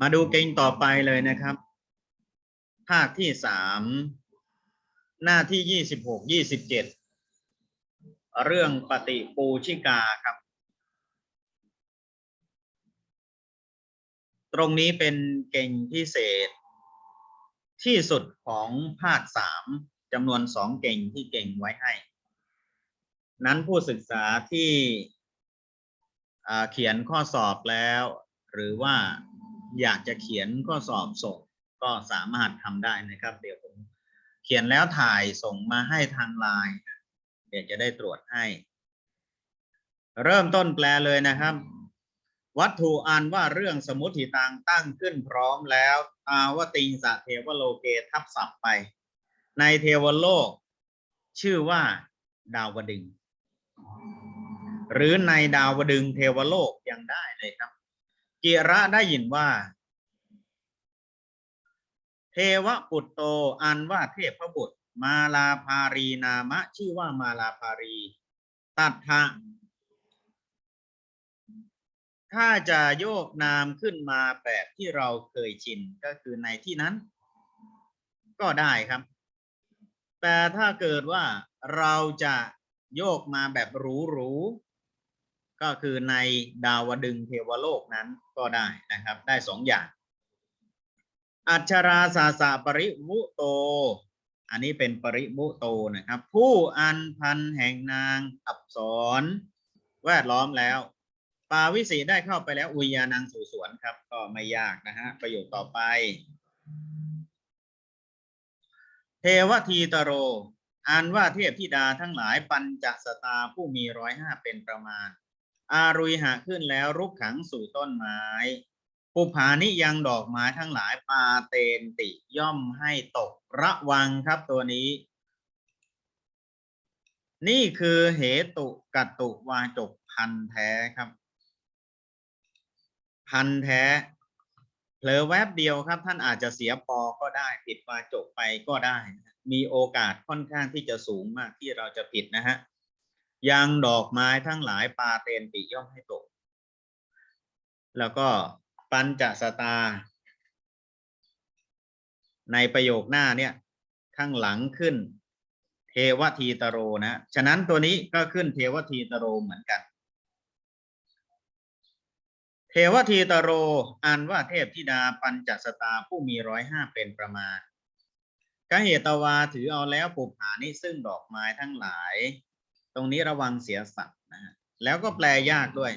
มาดูเก่งต่อไปเลยนะครับ ภาคที่สามหน้าที่ยี่สิบหกยี่สิบเจ็ดเรื่องปฏิปูชิกาครับ ตรงนี้เป็นเก่งพิเศษ ที่สุดของภาคสามจำนวนสองเก่งที่เก่งไว้ให้ นั้นผู้ศึกษาที่เขียนข้อสอบแล้ว หรือว่า อยากจะเขียนข้อสอบส่งก็สามารถทำได้นะครับ เดี๋ยวผมเขียนแล้วถ่ายส่งมาให้ทางไลน์เดี๋ยวจะได้ตรวจให้ เริ่มต้นแปลเลยนะครับ วัตถุอันว่าเรื่องสมุติตังตั้งขึ้นพร้อมแล้วอาวติงสะเทวโลเกทับศัพท์ไป ในเทวโลก ชื่อว่า ดาวดึง หรือในดาวดึงเทวโลกยังได้เลยครับ กิระได้ยินว่า เทวปุตโตอันว่าเทพบุตร มาลาภารีนามะ ชื่อว่ามาลาภารี ตัดทะถ้าจะโยกนามขึ้นมาแบบที่เราเคยชินก็คือในที่นั้น ก็ได้ครับ แต่ถ้าเกิดว่าเราจะโยกมาแบบหรูๆ ก็คือในดาวดึงเทวโลกนั้นก็ได้นะครับ ได้สองอย่าง อัชราสาสะปริมุโต อันนี้เป็นปริมุโตนะครับ ผู้อันพันแห่งนางอับสรแวดล้อมแล้ว ปาวิสีได้เข้าไปแล้วอุยานังสู่สวนครับ ก็ไม่ยากนะฮะประโยคต่อไป เทวทีตโรอันว่าเทพธิดาทั้งหลายปัญจสตาผู้มีร้อยห้าเป็นประมาณ อารุยหะขึ้นแล้วรุกขังสู่ต้นไม้ปุผานิยังดอกไม้ทั้งหลายปาเตนติย่อมให้ตกระวังครับตัวนี้ นี่คือเหตุกัตตุวาจกพันแท้ครับ พันแท้เผลอแวบเดียวครับ ท่านอาจจะเสียปอก็ได้ผิดวาจกไปก็ได้ มีโอกาสค่อนข้างที่จะสูงมากที่เราจะผิดนะฮะ ยังดอกไม้ทั้งหลายปาเตนติย่อมให้ตก แล้วก็ปัญจสตา ในประโยคหน้าเนี่ย ข้างหลังขึ้น เทวทีตโรนะ ฉะนั้นตัวนี้ก็ขึ้นเทวทีตโรเหมือนกัน เทวทีตโรอันว่าเทพธิดาปัญจสตาผู้มีร้อยห้าเป็นประมาณกเหตวาถือเอาแล้วปุผานิซึ่งดอกไม้ทั้งหลาย ตรงนี้ระวังเสียสัตว์นะฮะแล้วก็แปลยากด้วย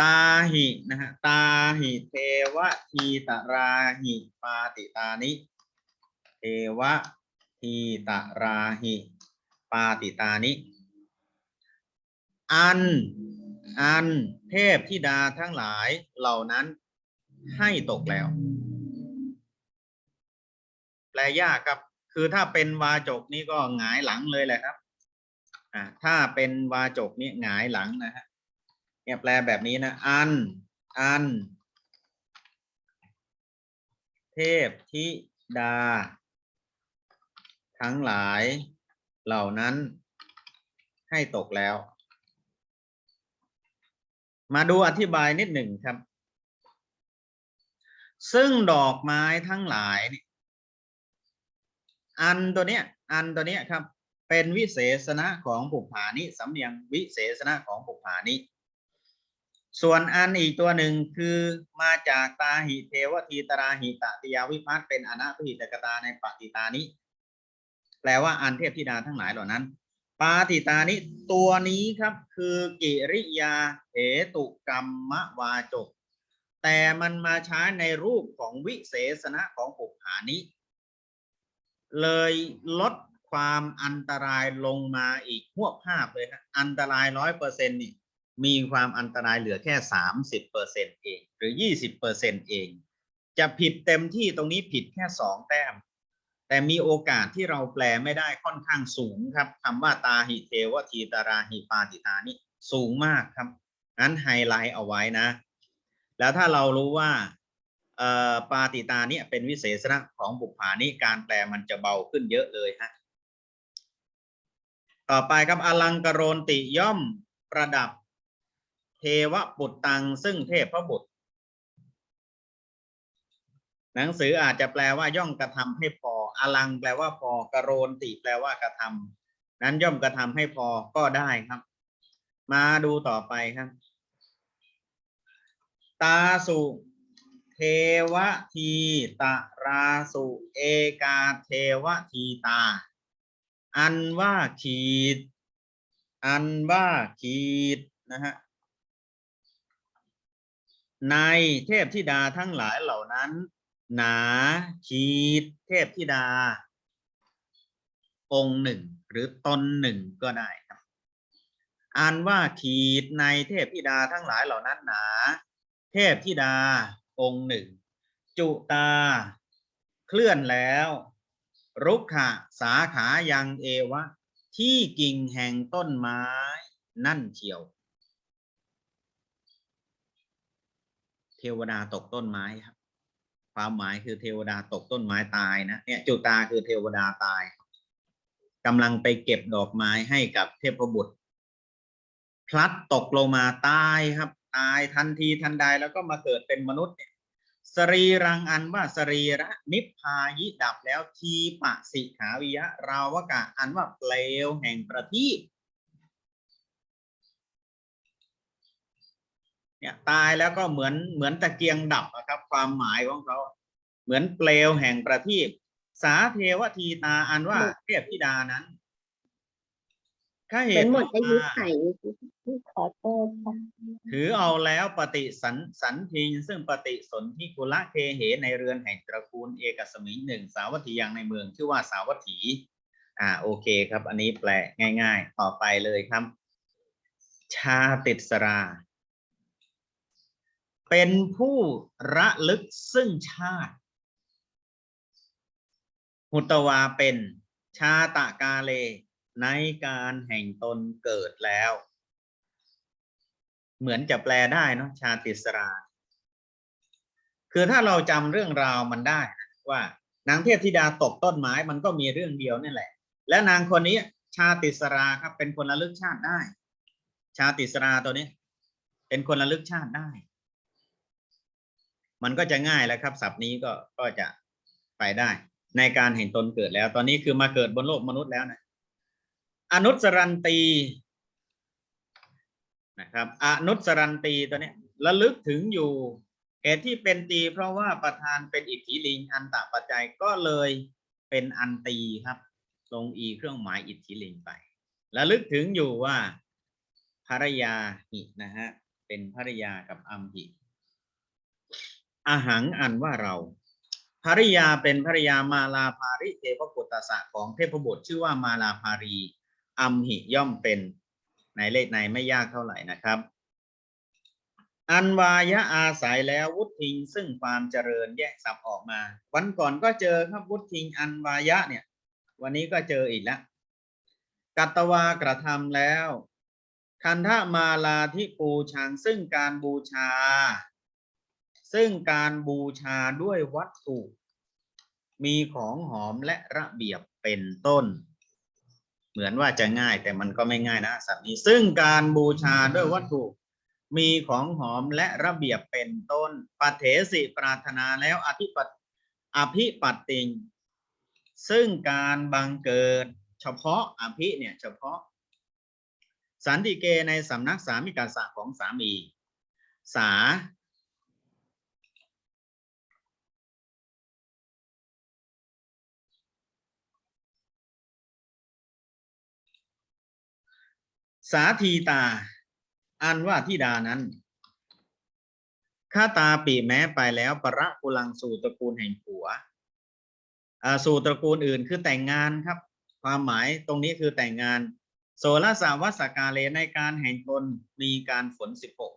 ตาหินะฮะตาหิเทวทีตราหิปาติตานิเทวทีตราหิปาติตานิ อัน อันเทพธิดาทั้งหลายเหล่านั้นให้ตกแล้ว แปลยากครับ คือถ้าเป็นวาจกนี่ก็หงายหลังเลยแหละครับ อ่า ถ้าเป็นวาจกนี่หงายหลังนะฮะเนี่ยแปลแบบนี้นะ อัน อัน เทพธิดา ทั้งหลายเหล่านั้นให้ตกแล้ว มาดูอธิบายนิดหนึ่งครับ ซึ่งดอกไม้ทั้งหลายนี่ อันตัวเนี้ย อันตัวเนี้ยครับ เป็นวิเศษณะของปุพานิสำเนียงวิเศษณะของปุพานิส่วนอันอีกตัวหนึ่งคือมาจากตาหิเทวทีตราหิตติยาวิพัตเป็นอนาพิหิตกตาในปฏิตานิแปลว่าอันเทพธิดาทั้งหลายเหล่านั้นปาติตานิตัวนี้ครับคือกิริยาเหตุกรรมวาจก แต่มันมาใช้ในรูปของวิเศษณะของปุพานิ เลยลดความอันตรายลงมาอีกหวบภาพเลยครับอันตรายร้อยเปอร์เซ็นต์นี่มีความอันตรายเหลือแค่สามสิบเปอร์เซ็นต์เองหรือยี่สิบเปอร์เซ็นต์เอง จะผิดเต็มที่ตรงนี้ผิดแค่สองแต้ม แต่มีโอกาสที่เราแปลไม่ได้ค่อนข้างสูงครับคำว่าตาหิเทวทีตาราหิปาติตานี่สูงมากครับงั้นไฮไลท์เอาไว้นะ แล้วถ้าเรารู้ว่า ปาติตาเนี่ยเป็นวิเศษณะของบุพผานี้การแปลมันจะเบาขึ้นเยอะเลยฮะต่อไปครับอลังกโรนติย่อมประดับเทวบุตรตังซึ่งเทพพระบุตร หนังสืออาจจะแปลว่าย่อมกระทำให้พอ อลังแปลว่าพอกระโรนติแปลว่ากระทำนั้นย่อมกระทำให้พอก็ได้ครับ มาดูต่อไปครับ ตาสุ วทีตราสุเอกาเทวทีตา อันว่าขีด อันว่าขีดนะฮะในเทพธิดาทั้งหลายเหล่านั้น หนาขีด เทพธิดา องค์หนึ่ง หรือตนหนึ่งก็ได้ครับอ่านว่าขีดในเทพธิดาทั้งหลายเหล่านั้นหนา เทพธิดา องค์หนึ่ง จุตา เคลื่อนแล้ว รุกขะสาขายังเอวะ ที่กิ่งแห่งต้นไม้ นั่นเชียว เทวดาตกต้นไม้ครับ ความหมายคือเทวดาตกต้นไม้ตายนะเนี่ยจุตาคือเทวดาตายกำลังไปเก็บดอกไม้ให้กับเทพบุตร พลัดตกลงมาตายครับ ตายทันทีทันใดแล้วก็มาเกิดเป็นมนุษย์เนี่ย สรีรังอันว่าสรีระนิพพายิดับแล้วทีปะสิขาวิยะราวกะอันว่าเปลวแห่งประทีปเนี่ยตายแล้วก็เหมือนเหมือนตะเกียงดับอะครับ ความหมายของเขาเหมือนเปลวแห่งประทีปสาเทวทีตาอันว่าเทพธิดานั้น ข้าเห็นหมดอายุว่าไขขอโทษค่ะถือเอาแล้วปฏิสันสันทิงซึ่งปฏิสนธิกุละเคเหในเรือนแห่งตระกูลเอกสมิงหนึ่งสาวัตถียังในเมืองชื่อว่าสาวัตถี อ่าโอเคครับ อันนี้แปลง่าย ๆ ต่อไปเลยครับ ชาติสรา เป็นผู้ระลึกซึ่งชาติ หุตวาเป็นชาตะกาเล ในการแห่งตนเกิดแล้ว เหมือนจะแปลได้เนาะชาติสรา คือถ้าเราจำเรื่องราวมันได้ว่านางเทพธิดาตกต้นไม้มันก็มีเรื่องเดียวนั่แหละ และนางคนนี้ชาติสราครับเป็นคนระลึกชาติได้ ชาติสราตัวนี้ เป็นคนระลึกชาติได้ มันก็จะง่ายแล้วครับศัพท์นี้ก็ก็จะไปได้ ในการเห็นตนเกิดแล้ว ตอนนี้คือมาเกิดบนโลกมนุษย์แล้วนะ อนุสรันตีนะครับอนุสรันตีตัวนี้ระลึกถึงอยู่เหตุที่เป็นตี เพราะว่าประธานเป็นอิทธิลิง อันตปัจจัยก็เลยเป็นอันตีครับลงอีเครื่องหมายอิทธิลิงไประลึกถึงอยู่ว่าภรยาหินะฮะเป็นภรรยากับอัมหิอาหังอันว่าเราภริยาเป็นภริยามาลาภาริเทวปุตตสะของเทพบุตรชื่อว่ามาลาภารี อัมหิย่อมเป็นในเลขในไม่ยากเท่าไหร่นะครับ อันวายะอาศัยแล้ววุฒิงซึ่งความเจริญแยกสับออกมา วันก่อนก็เจอครับวุฒิงอันวายะเนี่ย วันนี้ก็เจออีกแล้วกัตตวากระทำแล้ว คันธมาลาที่ปูชังซึ่งการบูชา ซึ่งการบูชาด้วยวัตถุ มีของหอมและระเบียบเป็นต้น เหมือนว่าจะง่ายแต่มันก็ไม่ง่ายนะสัตว์นี้ ซึ่งการบูชาด้วยวัตถุมีของหอมและระเบียบเป็นต้นปัเถสิปรารถนาแล้วอภิปัตอภิปัตติง ซึ่งการบังเกิดเฉพาะอภิเนี่ยเฉพาะ สันติเกในสำนักสามิกาสะของสามี สา สาธีตา อันว่าธิดานั้นข้าตาปีแม้ไปแล้วประกุลังสู่ตระกูลแห่งผัวอ่าสู่ตระกูลอื่นคือแต่งงานครับ ความหมายตรงนี้คือแต่งงาน โสรสาวัสกาเลในการแห่งตนมีการฝนสิบหก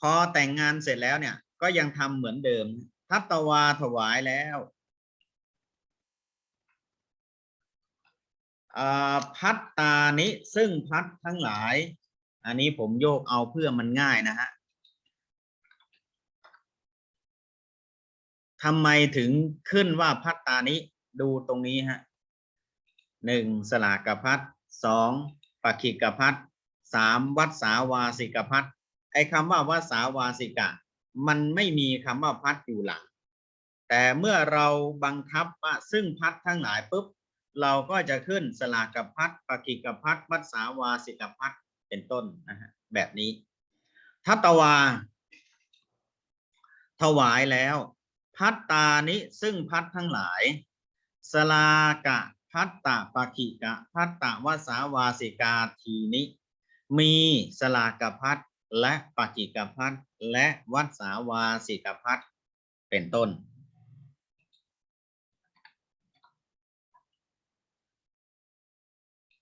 พอแต่งงานเสร็จแล้วเนี่ย ก็ยังทำเหมือนเดิม ทัตตวาถวายแล้ว อ่า พัตตานิซึ่งพัดทั้งหลาย อันนี้ผมโยกเอาเพื่อมันง่ายนะฮะทำไมถึงขึ้นว่าพัตตานิดูตรงนี้ฮะหนึ่งสลากพัดสองปักขิกพัดสามวัดสาวาสิกพัดไอ้คำว่าวัดสาวาสิกะ มันไม่มีคำว่าพัดอยู่หลัง แต่เมื่อเราบังคับว่าซึ่งพัดทั้งหลายปุ๊บ เราก็จะขึ้นสลากพัดปกิกพัดมัสสาวาสิกพัดเป็นต้นนะฮะแบบนี้ ทัตวา ถวายแล้ว พัตตานิซึ่งพัดทั้งหลาย สลากะพัตตะปกิกะพัตตะวสาวาสิกาทีนิมีสลากพัดและปกิกพัดและวัสาวาสิกพัดเป็นต้น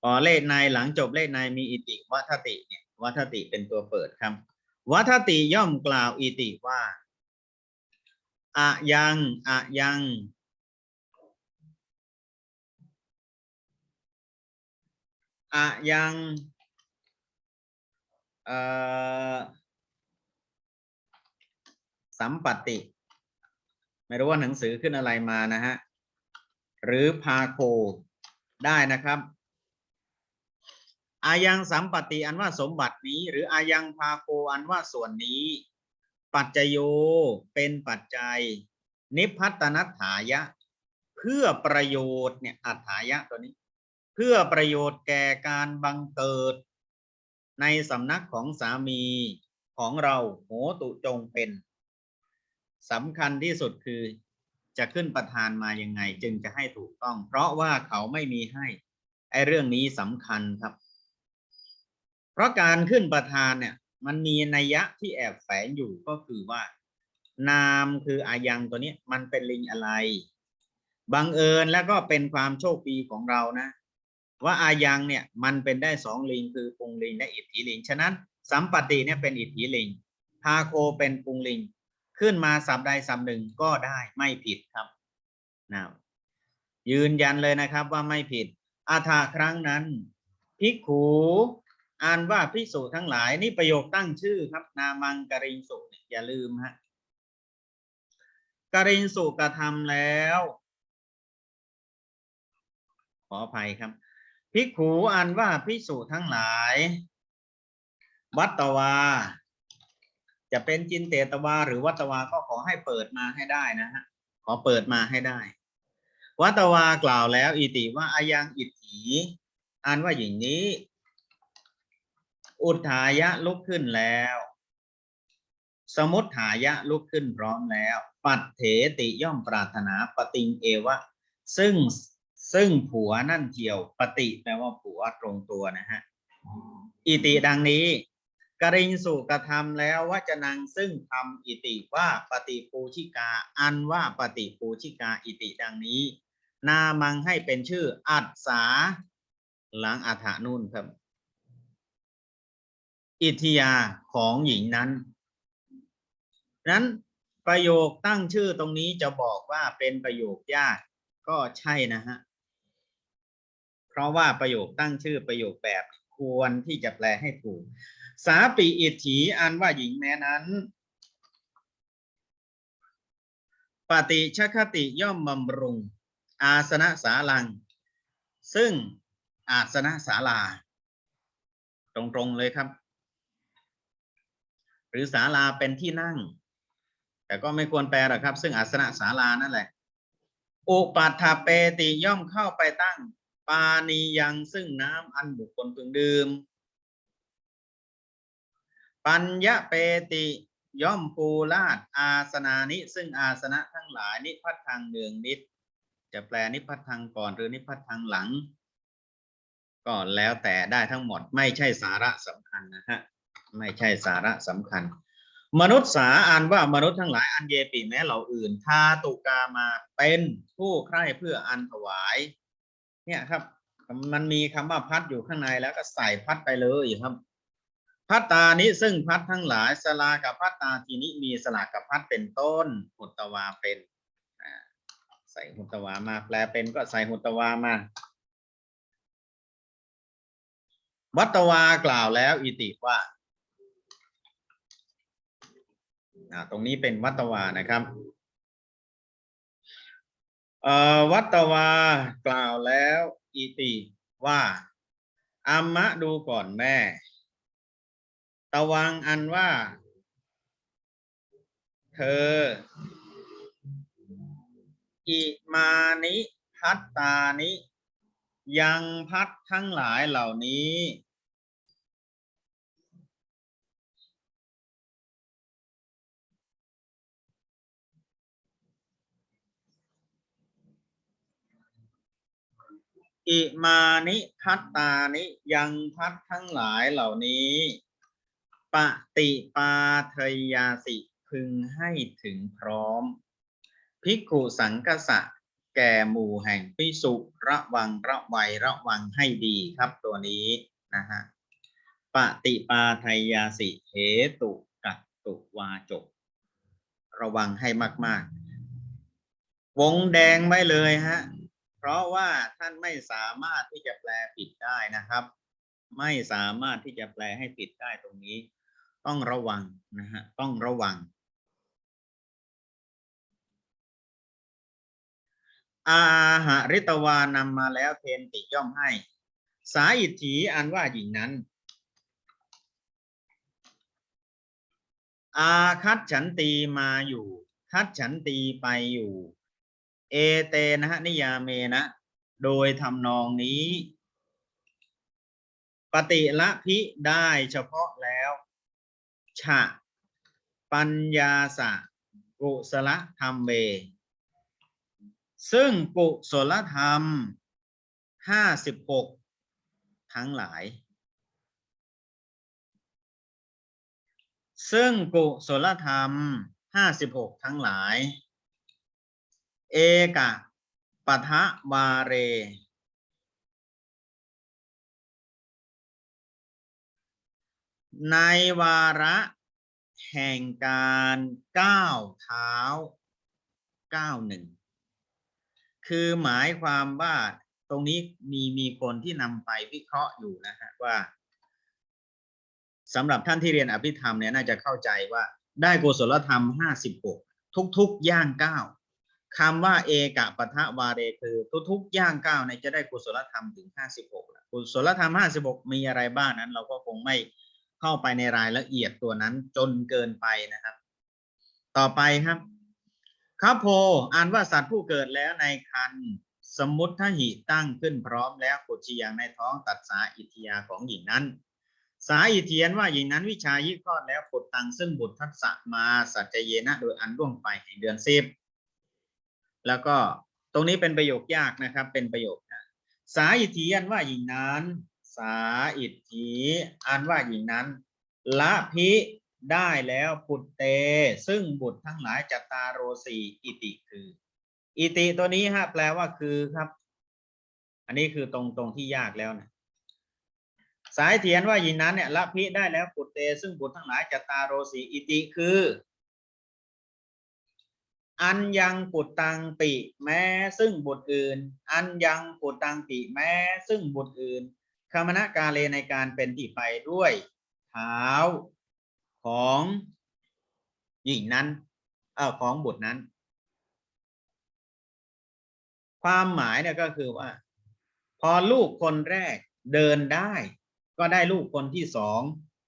พอเลขในหลังจบเลขในมีอิติวัฏติเนี่ยวัฏติเป็นตัวเปิดครับ วัฏติย่อมกล่าวอิติว่าอะยังอะยังอะยังสัมปติ ไม่รู้ว่าหนังสือขึ้นอะไรมานะฮะ หรือพาโคได้นะครับ อายังสัมปติอันว่าสมบัตินี้ หรืออายังพาโคอันว่าส่วนนี้ ปัจจโยเป็นปัจจัย นิพพัตนัฏฐายะ เพื่อประโยชน์เนี่ยอัฏฐายะตัวนี้ เพื่อประโยชน์แก่การบังเกิด ในสำนักของสามีของเราโหตุจงเป็นสำคัญที่สุดคือจะขึ้นประธานมายังไง จึงจะให้ถูกต้อง เพราะว่าเขาไม่มีให้ไอ้เรื่องนี้สำคัญครับ ราะการขึ้นประธานเนี่ย มันมีนัยยะที่แอบแฝงอยู่ก็คือว่า นามคืออายังตัวนี้มันเป็นลิงอะไรบังเอิญแล้วก็เป็นความโชคดีของเรานะ ว่าอายังเนี่ยมันเป็นได้สองลิงคือปุงลิงและอิทธิลิงฉะนั้น สัมปติเนี่ยเป็นอิทธิลิงพาโคเป็นปุงลิง ขึ้นมาสับใดสับหนึ่งก็ได้ไม่ผิดครับนะยืนยันเลยนะครับว่าไม่ผิดอาถาครั้งนั้นภิกขุ อ่านว่าพิสูจทั้งหลาย นี่ประโยคตั้งชื่อครับ นามังกริงสุเนี่ยอย่าลืมฮะกริงสุกระทำแล้ว ขออภัยครับภิกขุอ่านว่าพิสูจทั้งหลายวัตตวา จะเป็นจินเตตวา หรือวัตตวาก็ขอให้เปิดมาให้ได้นะฮะขอเปิดมาให้ได้ วัตตวากล่าวแล้ว อิติว่าอายังอิทธิอ่านว่าอย่างนี้ อุทายะลุกขึ้นแล้ว สมุทฐายะลุกขึ้นพร้อมแล้ว ปัตเถติย่อมปรารถนาปติงเอวะ ซึ่งซึ่งผัวนั่นเที่ยวปฏิแปลว่าผัวตรงตัวนะฮะ อิติดังนี้กริงสุกระทำแล้ววจนังซึ่งทำอิติว่าปฏิปูชิกา อันว่าปฏิปูชิกาอิติดังนี้ นามังให้เป็นชื่ออัศสาหลังอัฐานุ่นครับ อิทธิยาของหญิงนั้น นั้นประโยคตั้งชื่อตรงนี้จะบอกว่าเป็นประโยคยากก็ใช่นะฮะ เพราะว่าประโยคตั้งชื่อประโยคแบบควรที่จะแปลให้ถูก สาปีอิทธิอันว่าหญิงแม้นั้น ปฏิชคติย่อมบำรุง อาสนะสาลัง ซึ่งอาสนะศาลา ตรงๆเลยครับ หรือศาลาเป็นที่นั่ง แต่ก็ไม่ควรแปลหรอกครับ ซึ่งอาสนะศาลานั่นแหละ อุปัฏฐเปติย่อมเข้าไปตั้ง ปานียังซึ่งน้ำอันบุคคลพึงดื่ม ปัญญเปติย่อมปูลาดอาสนานิซึ่งอาสนะทั้งหลายนิพพัทธังเนืองนิด จะแปลนิพพัทธังก่อนหรือนิพพัทธังหลัง ก็แล้วแต่ได้ทั้งหมดไม่ใช่สาระสำคัญนะฮะ ไม่ใช่สาระสำคัญ มนุษย์สาอ่านว่ามนุษย์ทั้งหลายอันเยปิแม้เหล่าอื่นทาตุกามาเป็นผู้ใคร่เพื่ออันถวาย เนี่ยครับ มันมีคำว่าพัดอยู่ข้างในแล้วก็ใส่พัดไปเลยครับ พัตตานี้ซึ่งพัดทั้งหลายสลากับพัตตาทีนี้มีสลากกับพัดเป็นต้นหุตวาเป็นใส่หุตวามา แปลเป็นก็ใส่หุตวามาวัตตวากล่าวแล้วอิติว่าอ่า ตรงนี้เป็นวัตวานะครับวัตวากล่าวแล้วอิติว่าอัมะดูก่อนแม่ ตวังอันว่า เธอ อิมานิพัตตานิ ยังพัดทั้งหลายเหล่านี้ อิมานิพัตตานิยังพัดทั้งหลายเหล่านี้ปฏิปาทยาสิพึงให้ถึงพร้อม ภิกขุสังกสะแก่หมู่แห่งพิสุระวังระไวยระวังให้ดีครับตัวนี้นะฮะปฏิปาทยาสิเหตุกัตตุวาจก ระวังให้มาก ๆ วงแดงไว้เลยฮะ เพราะว่าท่านไม่สามารถที่จะแปลผิดได้นะครับ ไม่สามารถที่จะแปลให้ผิดได้ตรงนี้ ต้องระวังนะฮะต้องระวัง อาหาริตวานำมาแล้วเทนติย่อมให้ สาอิทธีอันว่าหญิงนั้นอาคัดฉันตีมาอยู่ คัดฉันตีไปอยู่ เอเตนะฮะนิยาเมนะ โดยทำนองนี้ ปฏิละพิได้เฉพาะแล้วฉะปัญญาสะกุศลธรรมเวซึ่งกุศลธรรมห้าสิบหกทั้งหลาย ซึ่งกุศลธรรมห้าสิบหกทั้งหลาย เอกะปะทะวาเร ในวาระแห่งการก้าวเท้าก้าวหนึ่ง คือหมายความว่าตรงนี้มีมีคนที่นำไปวิเคราะห์อยู่นะฮะว่าสำหรับท่านที่เรียนอภิธรรมเนี่ยน่าจะเข้าใจว่าได้กุศลธรรมห้าสิบหกทุกๆ ย่างก้าว คำว่าเอกะปะทะวาเรคือทุกๆย่างก้าวเนี่ยจะได้กุศลธรรมถึงห้าสิบหกกุศลธรรมห้าสิบหกมีอะไรบ้างนั้น เราก็คงไม่เข้าไปในรายละเอียดตัวนั้นจนเกินไปนะครับ ต่อไปครับครับโพอ่านว่าสัตว์ผู้เกิดแล้วในคันสมมุติทหิตั้งขึ้นพร้อมแล้วกุชียางในท้องตัดสาอิทยาของหญิงนั้น สาอิเทียนว่าหญิงนั้นวิชายิคลอดแล้วปุตตังซึ่งบุตรทัศมาสัจเจเยนะโดยอันล่วงไปแห่งเดือนสิบ แล้วก็ตรงนี้เป็นประโยคยากนะครับ เป็นประโยคสาอิเทียนว่าหญิงนั้น สาอิทธีอันว่าหญิงนั้น ละพิได้แล้วปุตเต ซึ่งบุตรทั้งหลายจัตตารโรสีอิติคือ อิติตัวนี้ฮะแปลว่าคือครับ อันนี้คือตรงตรงที่ยากแล้วนะสายเถียนว่ายินนั้นเนี่ยละพิได้แล้วปุตเต ซึ่งบุตรทั้งหลายจัตตารโรสีอิติคือ อันยังปุตตังปิ แม้ซึ่งบุตรอื่น อันยังปุตตังปิ แม้ซึ่งบุตรอื่นคมณกาเลในการเป็นที่ไปด้วยเท้าของหญิงนั้น เออของบุตรนั้น ความหมายเนี่ยก็คือว่า พอลูกคนแรกเดินได้ ก็ได้ลูกคนที่สอง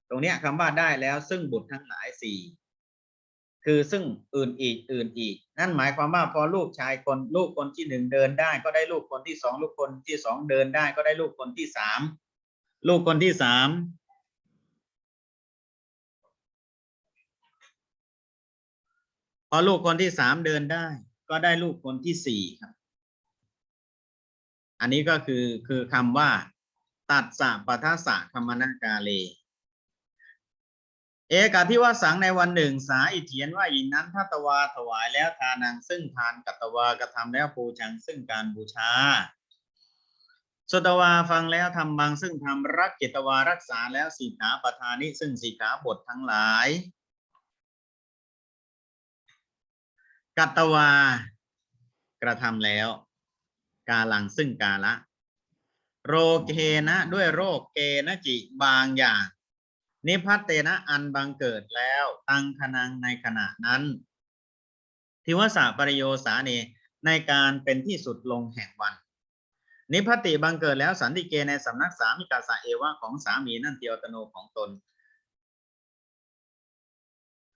ตรงเนี้ยคำว่าได้แล้วซึ่งบุตรทั้งหลายสี่ คือซึ่งอื่นอีกอื่นอีก นั่นหมายความว่าพอลูกชายคนลูกคนที่หนึ่งเดินได้ ก็ได้ลูกคนที่สองลูกคนที่สองเดินได้ก็ได้ลูกคนที่สามลูกคนที่สามพอลูกคนที่สามเดินได้ ก็ได้ลูกคนที่สี่ครับ อันนี้ก็คือคือคำว่า ตัดสะปะทะสะคมนากาเล เอกาที่ว่าสังในวันหนึ่งสาอิเทียนว่าหญิงนั้นทัตวาถวายแล้วทานังซึ่งทานกัตวากระทำแล้วปูชังซึ่งการบูชาสตวาฟังแล้วทำบางซึ่งทำรักเกตวารักษาแล้วสีขาประธานิซึ่งสีขาบททั้งหลาย กัตวากระทำแล้ว กาลังซึ่งกาละ โรเกนะด้วยโรคเกนะจิบางอย่าง นิพัตเตนะอันบังเกิดแล้ว ตังคนังในขณะนั้นทิวสะปริโยสาเนในการเป็นที่สุดลงแห่งวัน นิพัติบังเกิดแล้วสันติเกในสำนักสามิกาสะเอวะของสามีนั่นเตียวตโนของตน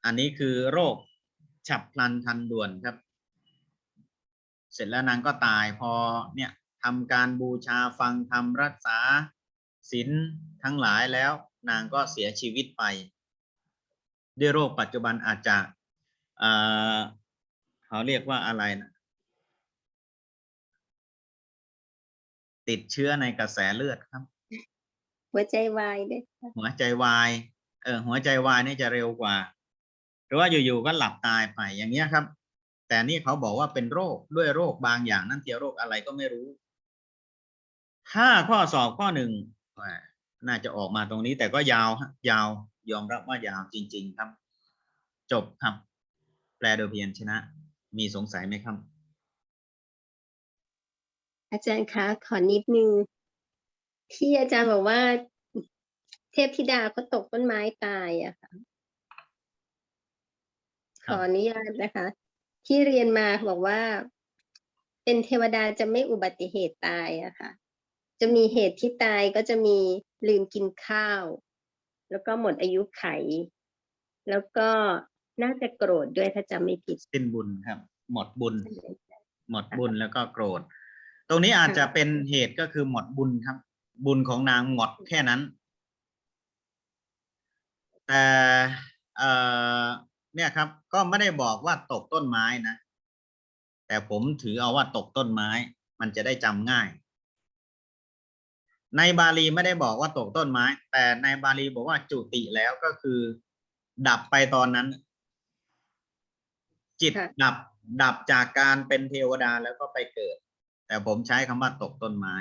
อันนี้คือโรคฉับพลันทันด่วนครับ เสร็จแล้วนางก็ตายพอเนี่ยทำการบูชาฟังธรรมรักษาศีลทั้งหลายแล้ว นางก็เสียชีวิตไป ด้วยโรคปัจจุบันอาจจะเอ่อเขาเรียกว่าอะไรนะติดเชื้อในกระแสเลือดครับ หัวใจวายด้วยค่ะหัวใจวายเออหัวใจวายนี่จะเร็วกว่า หรือว่าอยู่ๆก็หลับตายไปอย่างเงี้ยครับ แต่นี่เขาบอกว่าเป็นโรคด้วยโรคบางอย่างนั่นเทียโรคอะไรก็ไม่รู้ ถ้าข้อสอบข้อหนึ่งอ่า น่าจะออกมาตรงนี้แต่ก็ยาวฮะยาวยอมรับว่ายาวจริง ๆ ครับ จบครับ แปลโดยเพียญชนะ มีสงสัยไหมครับ อาจารย์คะ ขอนิดนึง ที่อาจารย์บอกว่า เทพธิดาเขาตกต้นไม้ตายอะค่ะคขรับออนุญาตนะคะ ที่เรียนมาบอกว่า เป็นเทวดาจะไม่อุบัติเหตุตายอะค่ะ จะมีเหตุที่ตายก็จะมีลืมกินข้าว แล้วก็หมดอายุไข แล้วก็น่าจะโกรธด้วยถ้าจำไม่ผิดสิ้นบุญครับ หมดบุญ หมดบุญแล้วก็โกรธ ตรงนี้อาจจะเป็นเหตุก็คือหมดบุญครับ บุญของนางหมดแค่นั้น แต่เอ่อเนี่ยครับ ก็ไม่ได้บอกว่าตกต้นไม้นะ แต่ผมถือเอาว่าตกต้นไม้ มันจะได้จำง่าย ในบาลีไม่ได้บอกว่าตกต้นไม้ แต่ในบาลีบอกว่าจุติแล้วก็คือ ดับไปตอนนั้น จิตค่ะดับดับจากการเป็นเทวดาแล้วก็ไปเกิด แต่ผมใช้คำว่าตกต้นไม้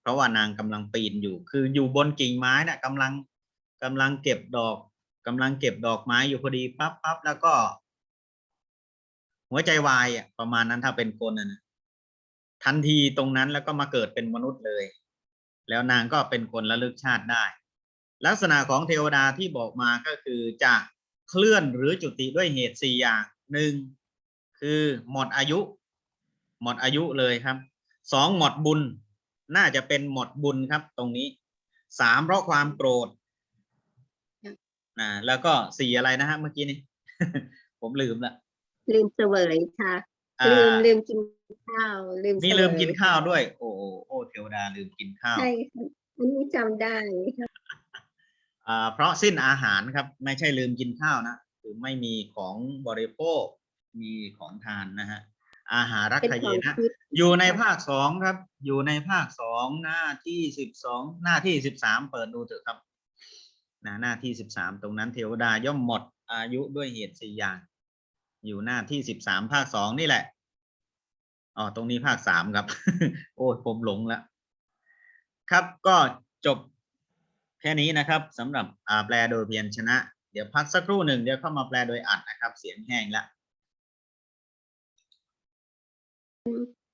เพราะว่านางกำลังปีนอยู่ คืออยู่บนกิ่งไม้น่ะกำลังกำลังเก็บดอกกำลังเก็บดอกไม้อยู่พอดีปั๊บปั๊บแล้วก็ หัวใจวายอะประมาณนั้นถ้าเป็นคนนะนะทันทีตรงนั้นแล้วก็มาเกิดเป็นมนุษย์เลย แล้วนางก็เป็นคนระลึกชาติได้ ลักษณะของเทวดาที่บอกมาก็คือจะเคลื่อนหรือจุติด้วยเหตุสี่อย่างหนึ่งคือหมดอายุ หมดอายุเลยครับสองหมดบุญ น่าจะเป็นหมดบุญครับตรงนี้สามเพราะความโกรธนะแล้วก็สี่อะไรนะฮะเมื่อกี้นี้ ผมลืมละลืมเสวยค่ะอ่าลืมลืมกิน ข้าวลืมมีเสวยลืมกินข้าวด้วยโอ้โอ้โอ้เทวดาลืมกินข้าวใช่ค่ะอันนี้จำได้ค่ะอ่าเพราะสิ้นอาหารครับ ไม่ใช่ลืมกินข้าวนะคือไม่มีของบริโภค มีของทานนะฮะอาหารักเป็นขขเยองนะทิพย์อยู่ในภาคสองครับ อยู่ในภาคสองหน้าที่สิบสองหน้าที่สิบสามเปิดดูเถอะครับนะหน้าที่สิบสามตรงนั้นเทวดาย่อมหมดอายุด้วยเหตุสี่อย่าง อยู่หน้าที่สิบสามภาคสองนี่แหละ อ๋อตรงนี้ภาคสามครับ โอ้ยผมหลงละครับก็จบแค่นี้นะครับสำหรับแปลโดยเพียนชนะ เดี๋ยวพักสักครู่หนึ่งเดี๋ยวเข้ามาแปลโดยอัดนะครับ เสียงแห้งละ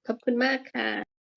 ขอบคุณมากค่ะ